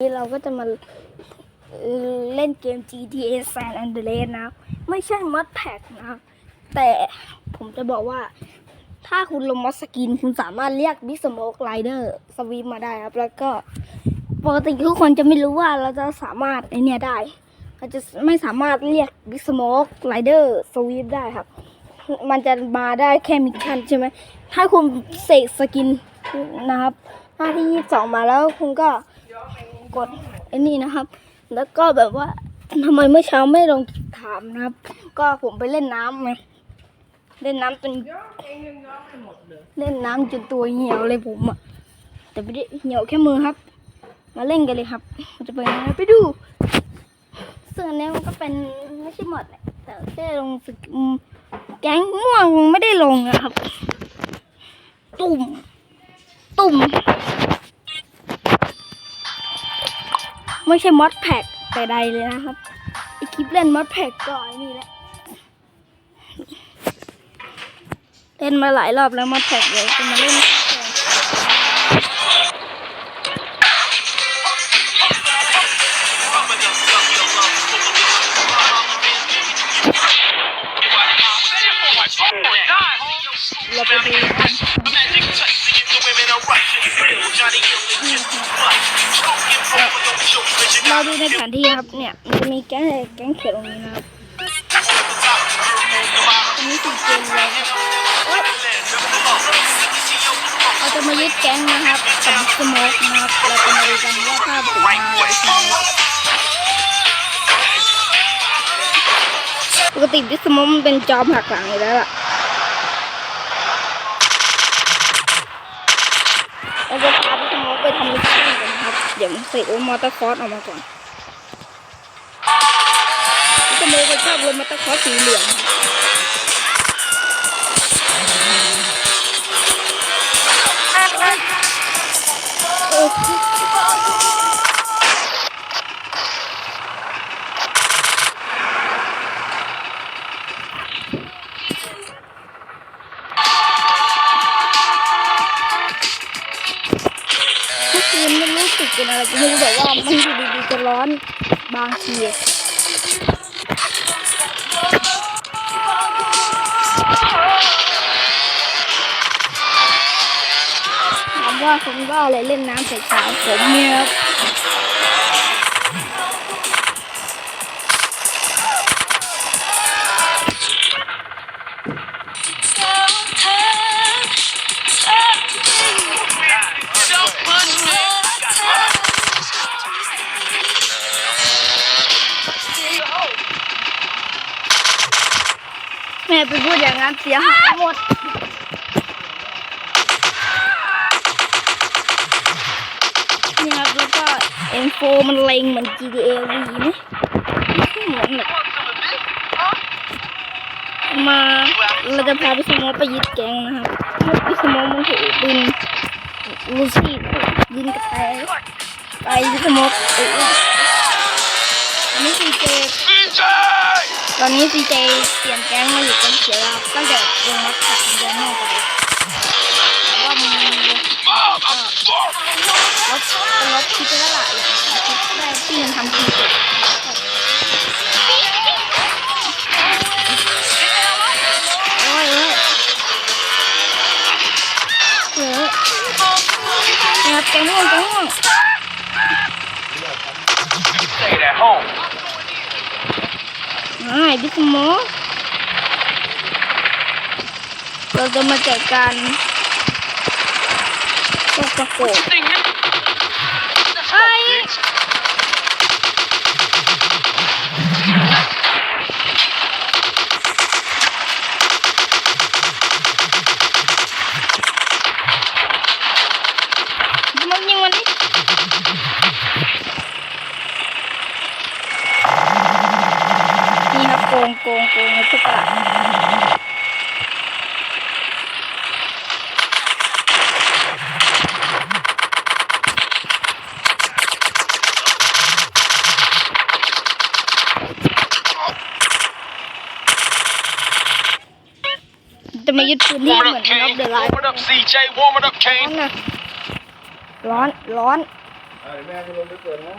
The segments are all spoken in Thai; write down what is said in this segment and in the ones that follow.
นี้เราก็จะมาเล่นเกม GTA San Andreas นะครับไม่ใช่มอดแพ็กนะ แต่ผมจะบอกว่า ถ้าคุณลงมอดสกิน คุณสามารถเรียกบิ๊กสโมกไรเดอร์สวีมาได้ครับ แล้วก็ปกติทุกคนจะไม่รู้ว่าเราจะสามารถไอเนี่ยได้เราจะไม่สามารถเรียกบิ๊กสโมกไรเดอร์สวีปได้ครับ มันจะมาได้แค่มิชชั่นใช่ไหม ถ้าคุณเสกสกินนะครับหน้าที่ยี่สองมาแล้วคุณก็ กดไอ้นี่นะครับ แล้วก็แบบว่าทำไมเมื่อเช้าไม่ลงถามนะครับ ก็ผมไปเล่นน้ำไงเล่นน้ำจนเล่นน้ำจนตัวเหี่ยวเลยผมอะแต่ไม่ได้เหี่ยวแค่มือครับ มาเล่นกันเลยครับ จะเป็นไปดูส่วนนี้มันก็เป็นไม่ใช่หมดแหละแต่แค่ลงสกินแก๊งม่วงไม่ได้ลงนะครับ ตุ่มตุ่ม ไม่ใช่มอดแพ็กแต่ใดเลยนะครับไอคลิปเล่นมอดแพ็กก็ไอ้นี่แหละเล่นมาหลายรอบแล้วมอดแพ็กเลยจะมาเล่นเราไปดูกัน เราดูในแผนที่ครับ เนี่ยมันจะมีแก๊งแก๊งเขียวตรงนี้นะครับตรงนี้สี่เกมเลยครับโอ๊ยเราจะมายึดแก๊งนะครับกับสโมกนะครับเราจะมาดูกันว่าภาพผมมาปกติดิสมมเป็นจอมหักหลังอยู่แล้วล่ะ เราจะพาพี่สโมกไป ทำมิชชั่นกันครับ เดี๋ยวใส่โอมอเตอร์คอร์สออกมาก่อนพี่สโมกไปชอบรถมอเตอร์คอร์สสีเหลือง รู้สึกเป็นอะไม่รู้แต่ว่ามันอยู่ดีๆจะร้อนบางทีถามว่าผมก็อะไรเล่นน้ำใส่ขาผมเนี่ยครับ ไปพูดอย่างนั้นเสียหายหมดนี่ครับแล้วก็ M4 มันเล็งเหมือน GTA V ไหมไม่เหมือนหรอกมาเราจะพาพี่สมอไปยึดแกงนะครับพี่สมอมันถือปืนลูซี่ยิงกระแตไปพี่สมอเอ้ยอันนี้ซีเจ ตอนนี้ซีเจเปลี่ยนแก๊งมาอยู่แก๊งเขียวครับตั้งแต่ลงมาขับเดินหนอกไปว่ามันรถรถเป็นรถคิดไปแล้วล่ะคิดได้ที่มันทำทีเจ็ดแก๊งม่วงแก๊งม่วง อ่าบิ๊กโมเราจะมาจัดการพวกกระโปรง Thing, man. ไอ้ นี่ครับโกงโกงโกงทุกตลาดจะมายึดพื้นที่เหมือนน็อ Kane. ฟเดอะไล Warm ฟ์ร้อนนะร้อนร้อน Uh, อ่าเดี๋ยวแม่คุณลงไปเปิดให้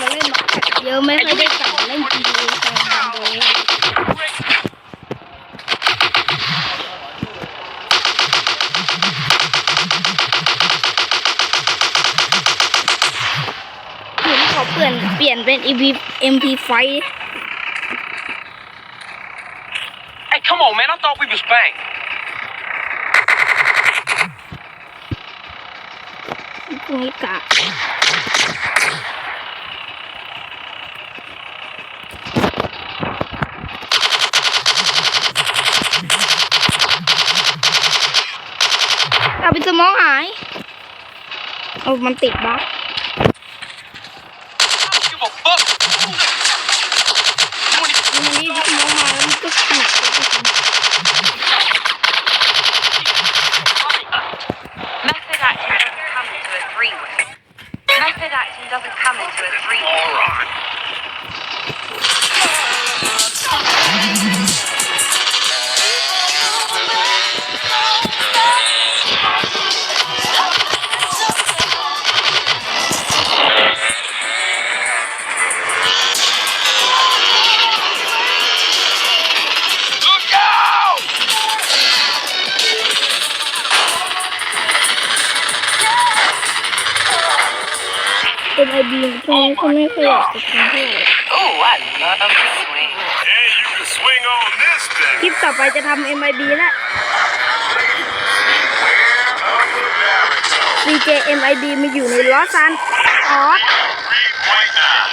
มาเล่นมาเยอะไม่ค่อยได้กลับมาเล่น GTA กันเลยผมขอ เปลี่ยนเปลี่ยนเป็น EP MP5 Hey, come on, man. I thought we was bang. พรุ่งนี้กะเอาไปสมองหาย เอามันติดบั๊ก ไม่ค่อยอยากจะทำเท่าไหร่ Oh, I love swing. Yeah, you can swing on this thing. คลิปต่อไปจะทำ MIB แล้ว DJ MIB มาอยู่ในลอสซันออส Right now.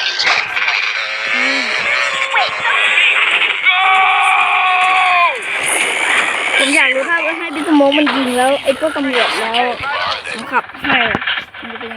ผมอยากรู้ถ้าให้ดิสโมกมันยิงแล้ว ไอ้พวกตำรวจแล้วผมขับให้มันจะเป็น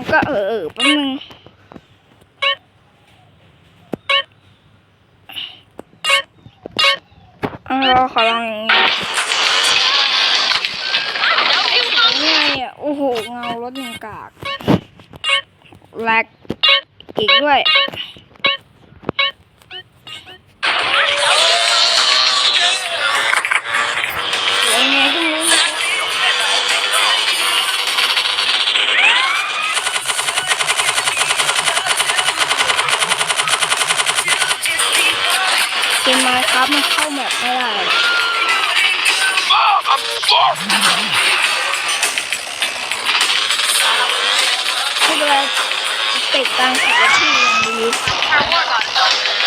มันก็เออเออแป๊บนึงเราขอลองอย่างนี้ง่ายอะโอ้โห เงารถยังกากแลกอีกด้วย มมาครับมันเข้าแมปไม่ได้ Mom, I'm far. ไม่เป็นไรติดตังขับรถที่ยังดี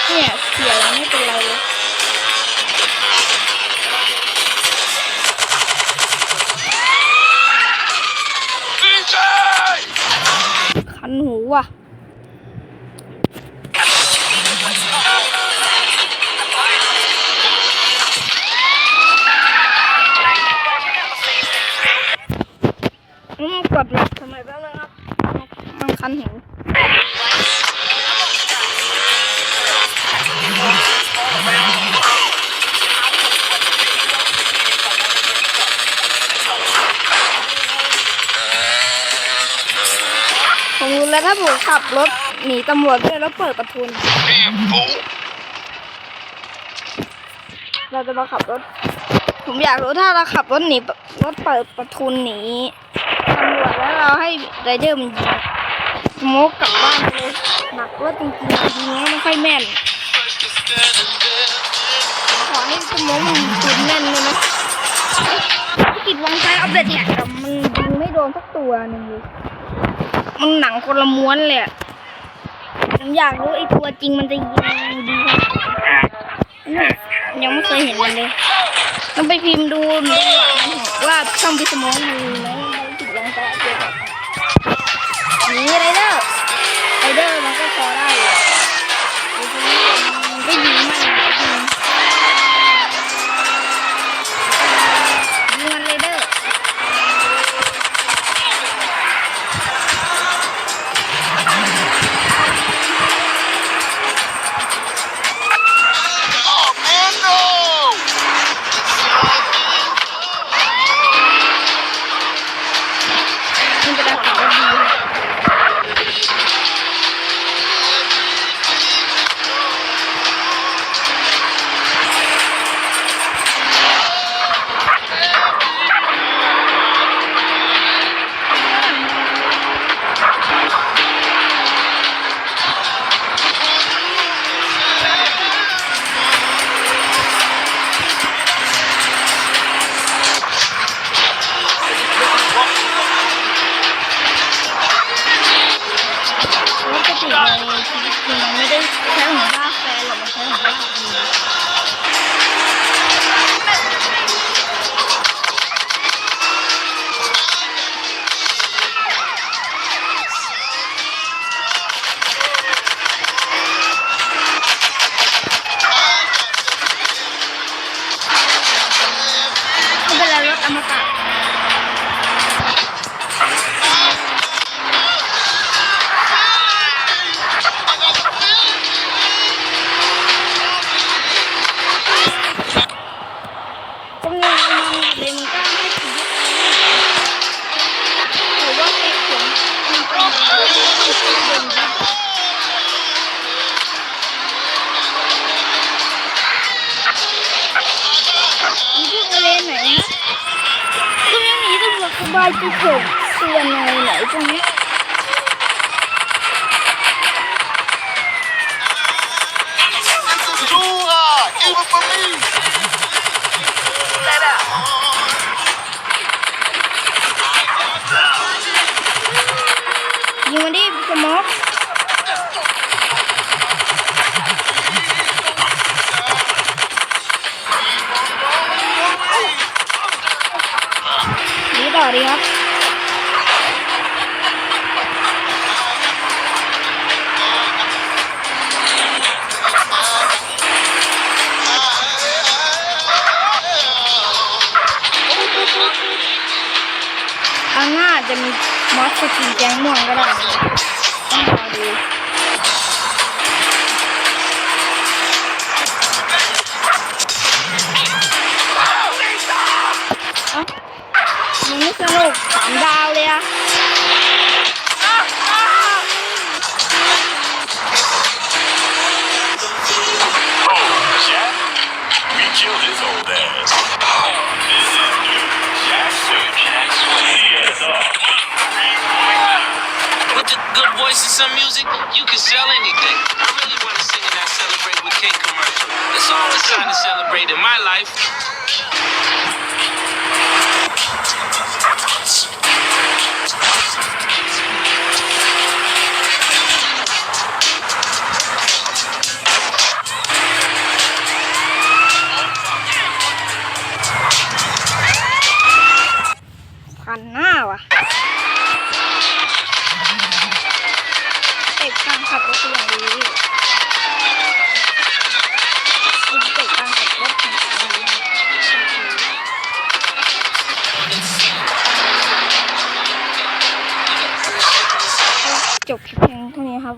เนี่ยเสียยังไม่เป็นไรเลย DJ! คันหูว่ะ คันหูผมรู้แล้วถ้าผมขับรถหนีตำรวจด้วยแล้วเปิดประทุน เราจะมาขับรถ ผมอยากรู้ถ้าเราขับรถหนีรถเปิดประทุนหนีตำรวจแล้วเราให้ไรเดอร์มันยิง โมกกลับบ้านไปเลยหนักว่าจริงๆทีนี้ไม่ค่อยแม่น ขอให้สโมกมันจุดแม่นเลยนะพี่กิจวางใจอัปเดตเนี่ยแต่มันยิงไม่โดนสักตัวหนึ่งเลยมันหนังคนละม้วนเลยผมอยากรู้ไอ้ตัวจริงมันจะยิงดีไหนยังไม่เคยเห็นมันเลยต้องไปพิมพ์ดูดูว่าช่องพิสมองมีไหม นี่ไรเดอร์ ในชีวิตจริงมันไม่ได้ใช้ของลาแฟนหรอกมันใช้ของลากดีไม่เป็นไรรถอมตะ บายไปเถอะส่วนอะไรไหนตรงนี้ แกงม่วงก็ได้ต้องรอดูเอ้ามันไม่สนุกสามดาวเลยอะ some music, you can sell anything. I really want to sing in that Celebrate with King commercial. It's always time to celebrate in my life.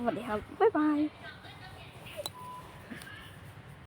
วัสดีครับบ๊ายบาย